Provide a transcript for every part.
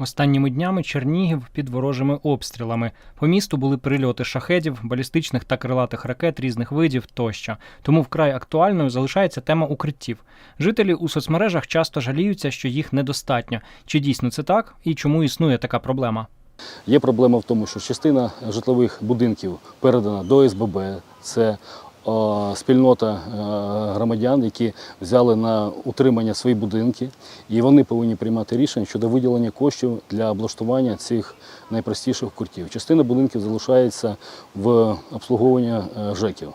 Останніми днями Чернігів під ворожими обстрілами. По місту були прильоти шахедів, балістичних та крилатих ракет різних видів тощо. Тому вкрай актуальною залишається тема укриттів. Жителі у соцмережах часто жаліються, що їх недостатньо. Чи дійсно це так і чому існує така проблема? Є проблема в тому, що частина житлових будинків передана до СББ. Це спільнота е, громадян, які взяли на утримання свої будинки, і вони повинні приймати рішення щодо виділення коштів для облаштування цих найпростіших укриттів. Частина будинків залишається в обслуговуванні е, ЖЕКів.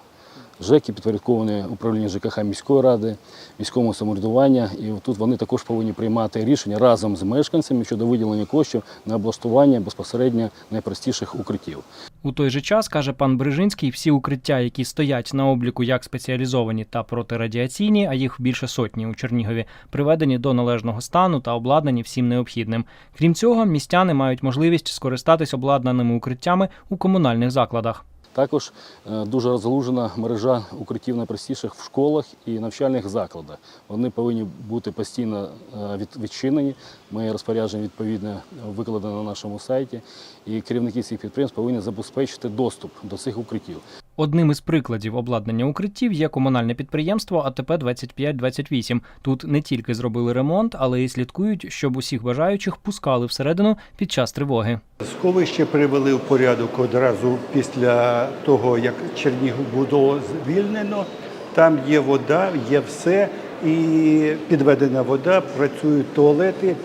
ЖЕКи підпорядковані управлінню ЖКХ міської ради, міському самоврядування, і тут вони також повинні приймати рішення разом з мешканцями щодо виділення коштів на облаштування безпосередньо найпростіших укриттів. У той же час, каже пан Брижинський, всі укриття, які стоять на обліку як спеціалізовані та протирадіаційні, а їх більше сотні у Чернігові, приведені до належного стану та обладнані всім необхідним. Крім цього, містяни мають можливість скористатись обладнаними укриттями у комунальних закладах. Також е, дуже розгалужена мережа укриттів найпростіших в школах і навчальних закладах. Вони повинні бути постійно е, відчинені. Моє розпорядження відповідне викладено на нашому сайті. І керівники цих підприємств повинні забезпечити доступ до цих укриттів. Одним із прикладів обладнання укриттів є комунальне підприємство АТП 2528. Тут не тільки зробили ремонт, але й слідкують, щоб усіх бажаючих пускали всередину під час тривоги. Сховище привели в порядок одразу після того, як Чернігів було звільнено. Там є вода, є все, і підведена вода, працюють туалети,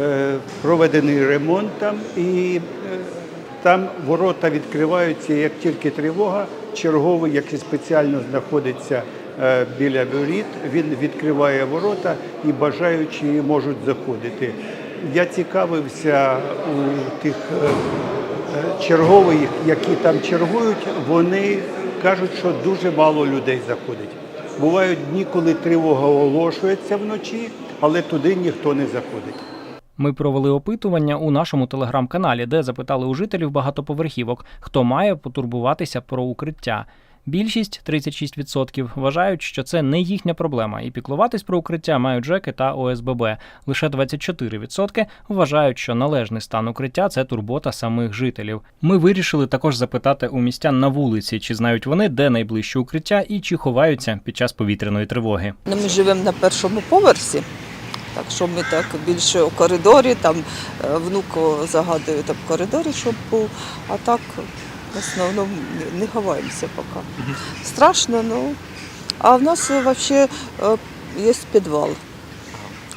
е, проведений ремонт там, і е, там ворота відкриваються, як тільки тривога, черговий, який спеціально знаходиться е, біля воріт, він відкриває ворота і бажаючі можуть заходити. Я цікавився у тих е, е, чергових, які там чергують, вони кажуть, що дуже мало людей заходить. Бувають дні, коли тривога оголошується вночі, але туди ніхто не заходить. Ми провели опитування у нашому телеграм-каналі, де запитали у жителів багатоповерхівок, хто має потурбуватися про укриття. Більшість 36% вважають, що це не їхня проблема, і піклуватись про укриття мають ЖЕКи та ОСББ. Лише 24% вважають, що належний стан укриття це турбота самих жителів. Ми вирішили також запитати у містян на вулиці, чи знають вони, де найближче укриття і чи ховаються під час повітряної тривоги. Ну, Ми живемо на першому поверсі, так що ми так більше у коридорі, там е, внук загадує там в коридорі, щоб був, а так в основному не- не ховаємося поки. Страшно, ну. А в нас взагалі є підвал.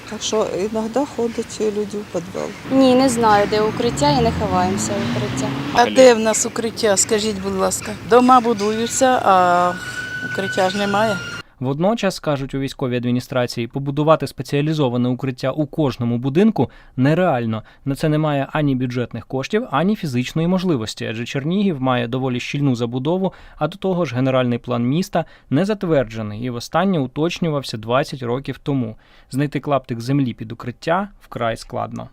Так що іноді ходять люди в підвал. Ні, не знаю, де укриття і не ховаємося в укриття. А де в нас укриття? Скажіть, будь ласка. Дома будуються, а укриття ж немає. Водночас, кажуть у військовій адміністрації, побудувати спеціалізоване укриття у кожному будинку нереально. На це немає ані бюджетних коштів, ані фізичної можливості, адже Чернігів має доволі щільну забудову, а до того ж генеральний план міста не затверджений і востаннє уточнювався 20 років тому. Знайти клаптик землі під укриття вкрай складно.